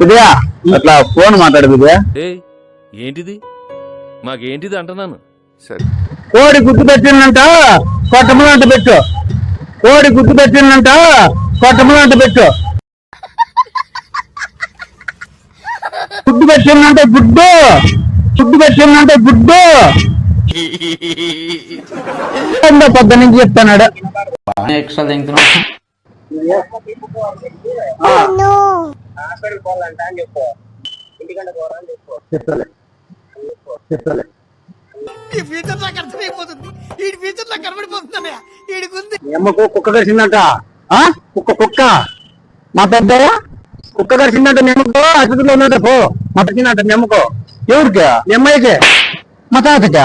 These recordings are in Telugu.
విజయ అట్లా ఫోన్ మాట్లాడు విజయ. ఏంటిది? మాకేంటిది అంటున్నాను? సరే. కోడి గుర్తు పెట్టిందంట కొట్టములు అంట పెట్టు. కోడి గుర్తు పెట్టిందంట కొట్టములు అంట పెట్టు. గుడ్డు పెట్టిందంటే గుడ్డు. గుడ్డు పెట్టిందంటే గుడ్డు. పొద్దు నుంచి చెప్తున్నాడు. ఎక్స్ట్రా తింటున్నాం చెప్తాలే చెప్తాలే ఈ ఫ్యూచర్ నాకు అర్థమైపోతుంది. ఈ ఫ్యూచర్ నాకు కనబడిపోతుందన్నయ్య ఈడికుంది అమ్మకు కుక్క ఆ? కుక్క కుక్క. మా పెద్దయ్య? కుక్క కరిచిందంట మీ అమ్మకు. ఆసుపత్రిలో ఉన్నట పో. మా పెట్టిందంట మీ అమ్మకు. ఎవరికి? మీ అమ్మాయికి? మా తాతకి?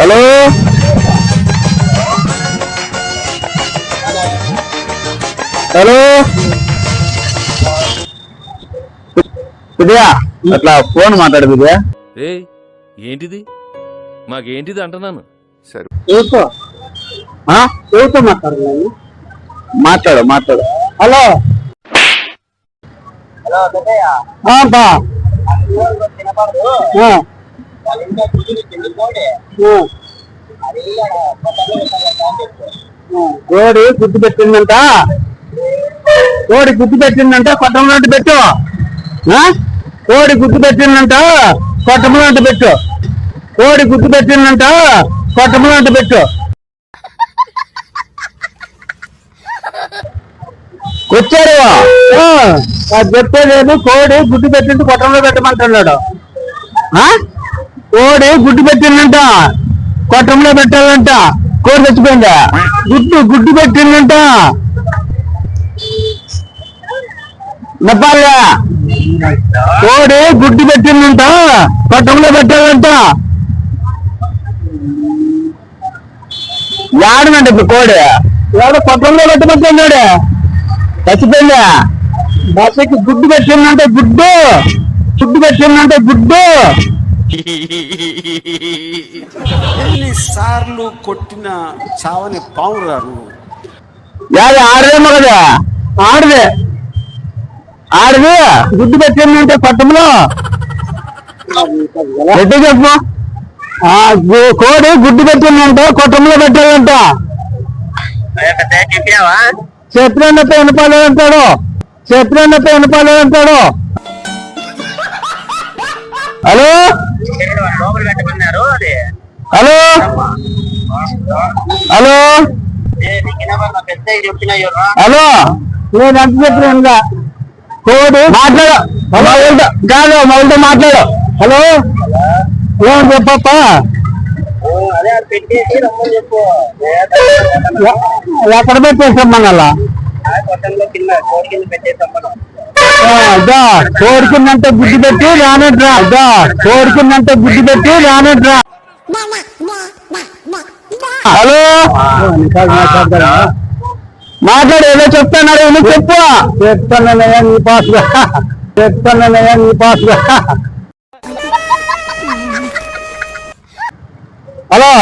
హలో? హలో? విజయ అట్లా ఫోన్ మాట్లాడు విజయ ఏ ఏంటిది? మాకేంటిది అంటున్నాను? సరే. ఎవరితో? ఎవరితో మాట్లాడాలి మాట్లాడు మాట్లాడు. హలో? బా. ఆ. కోడి గుడ్డు పెట్టిందంట. కోడి గుడ్డు పెట్టిందంట కొట్టములంట పెట్టు. కోడి గుడ్డు పెట్టిందంట కొట్టములంట పెట్టు. కోడి గుడ్డు పెట్టిందంట కొట్టములంట పెట్టు. వచ్చారు చెప్పేదేమో కోడి గుడ్డు పెట్టింది కొట్టంలో పెట్టమంటున్నాడు. ఆ? కోడి గుడ్డు పెట్టిందంట. కొట్టంలో పెట్టాలంట. కోడి చచ్చిపోయిందా? గుడ్డు గుడ్డు పెట్టిందంట. నప్పాలా కోడి గుడ్డు పెట్టిందంట. కొట్టంలో పెట్టాలంట. యాడనంట ఇప్పుడు కోడి? ఎవడ కొట్టంలో పెట్టమంటున్నాడు చచ్చిపోయిందా? బస్సుకి గుడ్డు పెట్టిందంటే గుడ్డు. గుడ్డు పెట్టిందంటే గుడ్డు. ఎన్నిసార్లు కొట్టిన చావని పావులు గారు యాది ఆడదేమో కదా ఆడదే. ఆడదే? గుడ్డు పెట్టిందంటే పట్టంలో ఎట్టు చెప్పు. ఆ కోడి గుడ్డు పెట్టిందంట కొట్టంలో పెట్టాలంట. చెప్పినట్టు వినపాలేదంటాడు చెప్పినట్టు వినపాలేదంటాడు హలో? హలో? హలో? హలో? నేను ఎంత చెప్పినా కోడి. మాట్లాడు. మొదలుతో కాదు మొదలుతో మాట్లాడు. హలో? ఏం చెప్పప్ప? ఎక్కడ పెట్టేసమ్మన్నలా అదా కోరికిందంటే గుడ్డి పెట్టి రానట్రా అదా కోరికిందంటే గుడ్డి పెట్టి రానట్రా. హలో? మాట్లాడు ఏదో చెప్తాన్నారు నువ్వు చెప్పు. చెప్తానయ్యా నీ పాసుగా. చెప్తానయ్యా నీ పాసుగా. హలో?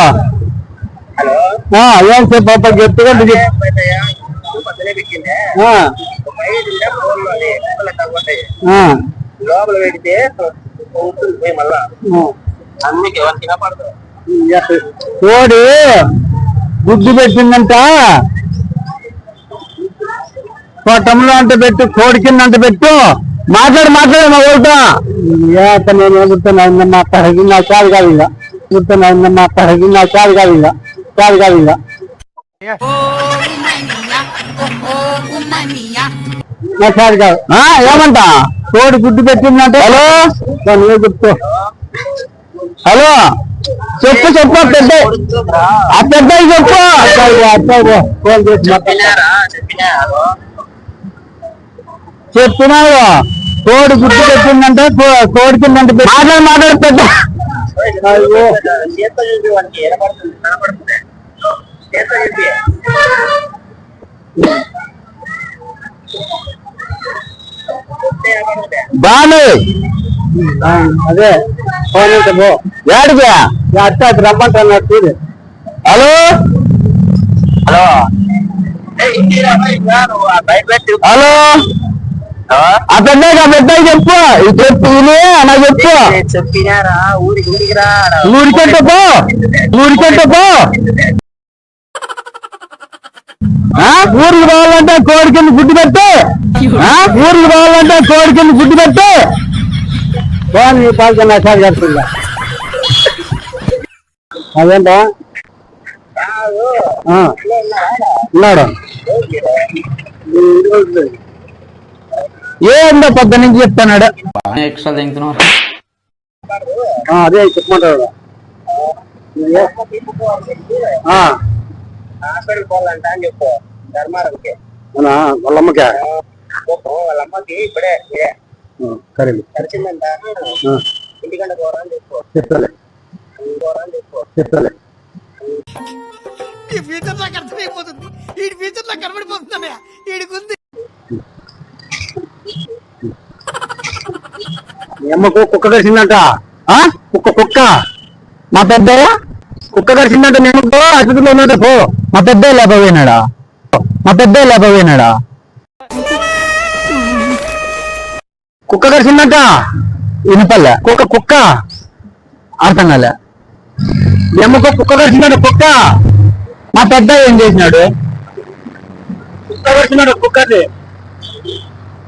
ఆ, ఏం చెప్పప్ప గట్టిగా లోపల పెడితే ఉంటుంది పోయి మళ్ళా. అందుకే కోడి గుడ్డు పెట్టిందంట. కొట్టంలో అంట పెట్టు కోడి కింద అంట పెట్టు. మాట్లాడు మాట్లాడు మా ఊరితో. ఏత నేను ఎదుగుతున్నా ఉన్న మాట్లాడగి నా చాలు కాదు ఇంకా. ఎదుగుతున్నా ఉన్న మాట్లాడగి నా చాలు కాదు ఇంకా. చాలు కాదు ఇంకా. కాదు. ఆ, ఏమంట? కోడి గుడ్డు పెట్టిందంటే హలో? నువ్వే చెప్తూ. హలో? చెప్పు చెప్పు పెద్ద ఆ పెద్ద చెప్పు. ఫోన్ చెప్పినావు? గుడ్డు పెట్టిందంటే కోడి కిందంటే మాట్లాడు మాట్లాడు పెద్ద. బాను అదే ఫోన్ పో. ఏడికి అత్త అది రమ్మంటున్నారు చూడు. హలో? హలో. హలో? ఆ? పెద్ద చెప్పు. చెప్పు నా చెప్పు. చెప్పినారా? ఊరికి ఊరికి రా. ఊరికెట్టు పో. ఊరికెట్టు పో? ఊరికి పోవాలంటే కోడి కింద గుడ్డు పెట్టు? ఊరికి పోవాలంటే కింద గుడ్డు పెట్టు బాగుంది నీ పాలకి నష్టాలు కడుతుందా? అదేంటా. ఉన్నాడు. ఏందో పొద్దు నుంచి చెప్తానాడు బాగానే ఎక్స్ట్రా తింటున్నావు అదే చెప్పమంటాడు. ఆ, హాస్పిటల్ పోవాలంట అని చెప్పు. ధర్మారంకి అవునా? వాళ్ళమ్మకే? వాళ్ళ అమ్మకి ఇప్పుడే కలిసిందంట ఇంటికంటే చెప్తాలే. చెప్పు. చెప్తాలే. ఈ ఫ్యూచర్ నాకు అర్థమైపోతుంది. ఈ ఫ్యూచర్ నాకు కనబడిపోతుందన్నయ్య ఈడికుంది మీ అమ్మకు కుక్క కరిచిందంట? కుక్క కుక్క. మా పెద్ద కుక్క కరిచిందంట అమ్మకు. ఆసుపత్రిలో ఉన్నట పో. మా పెద్ద లేకపోయినాడా? మా పెద్ద లేకపోయినాడా? కుక్క కరిచిందంట? వినపల్లె కుక్క కుక్క. అర్థం కాలే. మీ అమ్మకు కుక్క కరిచిందంట కుక్క. మా పెద్ద ఏం చేసినాడు? కుక్క కరిచినాడు కుక్కది.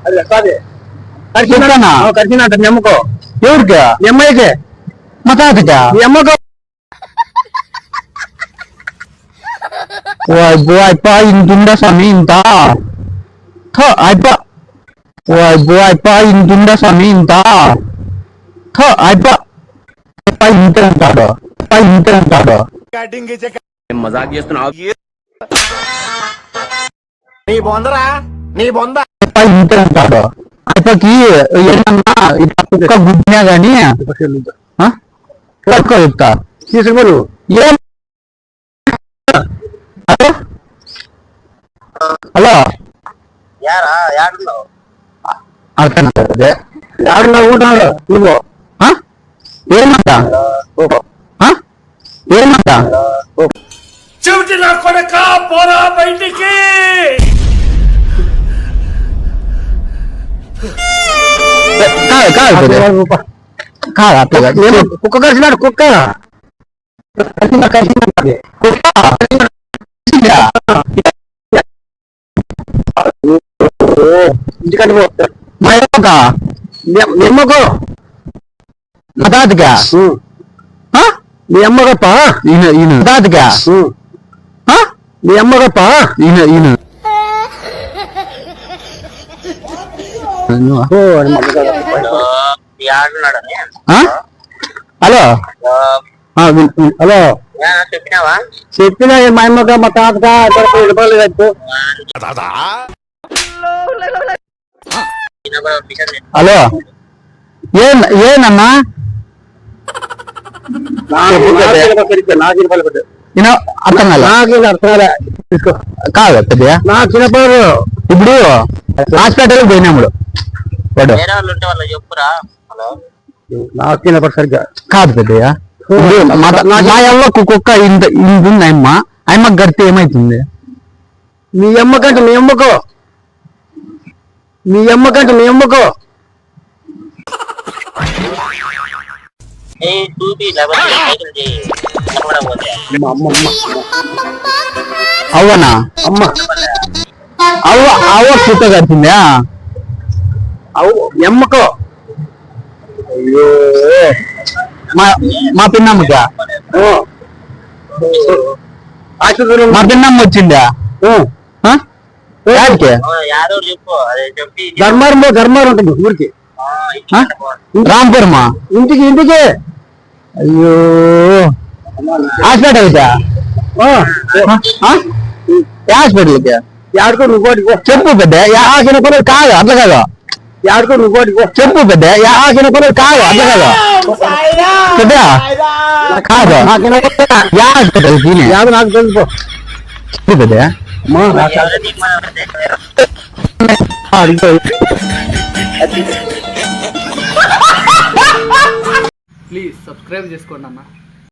అదే కాదే. కరిచిందంట ఎవరికి? మా స్వామి ఇంత? ఓ అబ్బో అప్ప ఇంతుందా స్వామి ఇంత అప్ప అప్ప ఇంత అంటాడు అప్ప ఇంత అంటాడు అప్ప ఇంత అంటాడు అప్పకి ఏమన్నా ఇట్లా కుక్క గుడ్డినా గాని పట్టుకో చెప్తా తీసుకుని ఏం? Hello hello? యారా యాడున్నావు? అర్థం కాదే ఆడున్నా ఉంటాడు నువ్వు ఆ? ఏమంట ఆ? ఏమంట చెవిటి నా కొడక పోరా బయటికి కాదు కాదు పెద్ద. కాదు అట్లా కాదు. నేను కుక్క కరిచినాడు కుక్క కరిచిన కరిచినది. కుక్క కరిచిందా? ఇంటికంటే పో. ఈయన తాతకా ఆ? మీ అమ్మగప్ప ఈయన ఈయన ఓ, అది మమ్మగారు. యాడున్నాడని ఆ? హలో. హలో. చెప్పిన మా అమ్మక మా తాతక ఇబ్బంది హలో. ఏం ఏనన్నా అర్థం కాలే? కాదు చిన్నప్పుడు ఇప్పుడు పోయినాముడు వాడు చిన్నప్పుడు సరిగ్గా. కాదు పెద్దయ్య అవ్వకు కుక్క ఇంత ఇంత ఉంది అమ్మ. అమ్మ గడితే ఏమైతుంది? మీ అమ్మకంటే మీ అమ్మకో. మీ అమ్మకంటే మీ అమ్మకో. అవ్వనా? అమ్మ. అవ్వ అవ్వ కుక్క కట్టిందా? అవ్వ ఎమ్మకో అయ్యో. మా మా పిన్నమ్మకా? మా పిన్నమ్మ వచ్చిందా? యాడికి చెప్పి. ధర్మారం ధర్మారం ఉంటుంది ఊరికి. రాంపురమా? ఇంటికి ఇంటికి. అయ్యో. హాస్పిటల్ కా హాస్పిటల్కి ఆడుకో నువ్వు కోటి చెప్పు పెద్ద ఆసిన పనులు కాదు అట్లా కాదు. ఆడుకో నువ్వు కోటి చెప్పు పెద్ద ఆసిన పనులు కాదు అట్లా కాదు. పెద్ద? కాదు. హాస్పిటల్ యాదు నాకు తెలుసు చెప్పు పెద్ద. మా ప్లీజ్ సబ్స్క్రైబ్ చేసుకోండి అన్న